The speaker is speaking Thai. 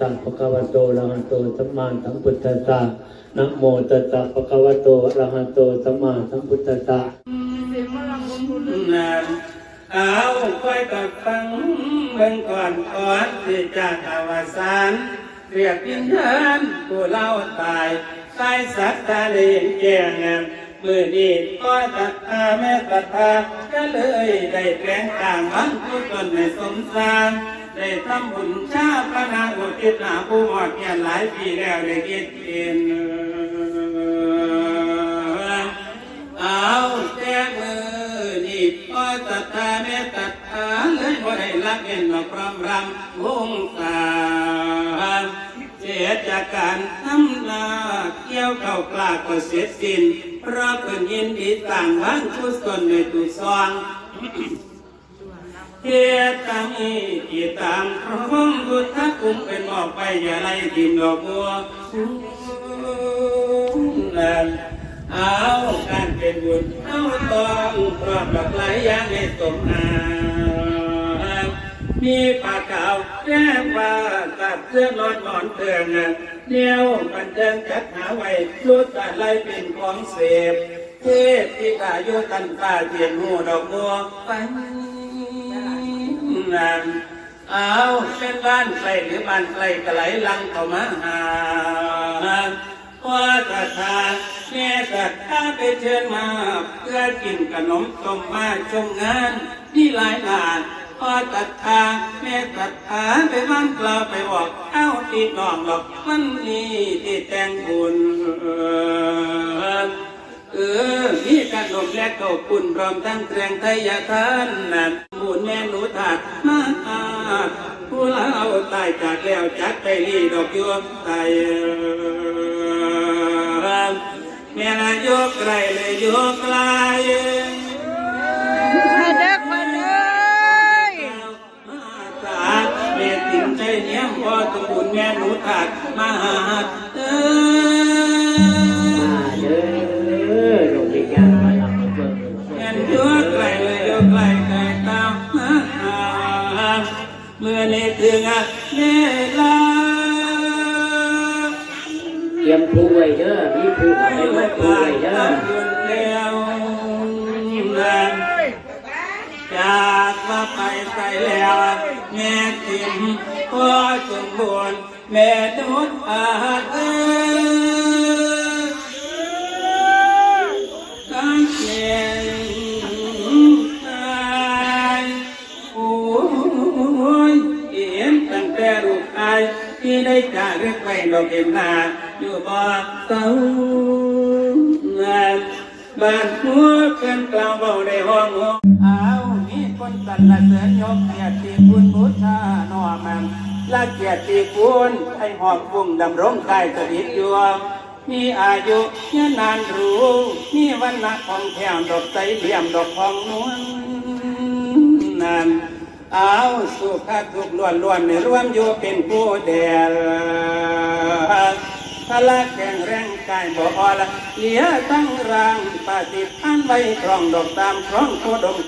ตังปะคะวะโตอะระหะโตสัมมาสัมพุทธัสสะนะโมตัสสะปะคะวะโตอะระหะโตสัมมาสัมพุทธัสสะนานเอาค่อยกับฟังเบิ่งก่อนก่อนที่จะอวสานเรียกพินเทานผู้เล่าตายตายสัตว์ตาเลียงแก่งามมือนี้ก็ตัดอาแม่ตัดตาก็เลยได้แปลงต่างมันผู้ตนในสมสาร ได้ทำบุญชาปนาอุทิศหาผู้หอดเงียนหลายปีแล้วได้กินเองเอาแจ้งมือนี่พอตัดตาแม่ตัดตาเลยบ่ได้รักเอ็นมาพร้อมรำวงตาเสียจากการทำนาเกี่ยวเก่ากล้าก็เสียสิ้นเพราะเพิ่นยินดีต่างวันกุศลในตุซอง เทียตามอีตามพระพงพุทธคุ้มเป็นหมอกไปอย่าไล่ทิมดอกบัวนั่นเอาการเป็นบุญเอาต้องพรอมดอกหลายอย่างให้สมอามีปากเก่าแก้ว่าตัดเสื้อนอนนอนเตือนเนี่ยวบันเทิงจัดหาไว้รู้ตัดไล่เป็นของเสพเทพที่กายุตันตาเทียนหูดอกบัวไป นั่นเอาเป็นบ้านใกล้หรือบ้านไกลก็ไหลลังเข้ามาหาพ่อตาทาแม่ตัดข้าไปเชิญมาเพื่อกินขนมต้มมาชมงานนี่หลายหลานพ่อตัดทาแม่ตัดขาไปบ้านกล่าไปบอกเอ้าตีน้องหรอกมันนี่ที่แต่งบุญเออนี่ขนมและข้าวปุ้นพร้อมทั้งแตงไทยทานนั่น บุญแม่หนูถาดมาอาผู้เล่าตายจากแล้วจักไปรีดอกยวงไตแม่นายกไกลเลยยกไกลมาเด้อมาเด้อมาตาแม่ติ่มใจเนี้ยมพ่อตะบุญแม่หนูถัดมาหาเอมาเด้อดว เมื่อนี้ถึงอะเวลาเตรียมผู้ไว้เด้อมีผู้มาให้มาผู้ไว้เด้อจากมาไปใส่แล้วแม่ติมพ่อสมบูรณ์แม่นุชอาเอ้ ที่ได้จากเรื่องไปดอกเห็นหน้าอยู่บ่เศร้างานบ้านหัวเป็นกล่าวเบาในห้องหัวเอามีคนสรรเสริญยกเกียรติคุณบูชาหน่อมันละเกียรติคุณให้หอบฟุ้งดำรงกายสถิตอยู่มีอายุยืนนานรู้ มีวันละของแถมดอกใสเหลี่ยมดอกพองนวลนั่น เอาสุขทุกข์ล้วนล้วนรวมอยู่เป็นผู้เดลพละแข็งแรงกายบ่อ่อนละเหลียตั้งร่างปฏิพันธ์ไว้ครองดอกตามครองโคดม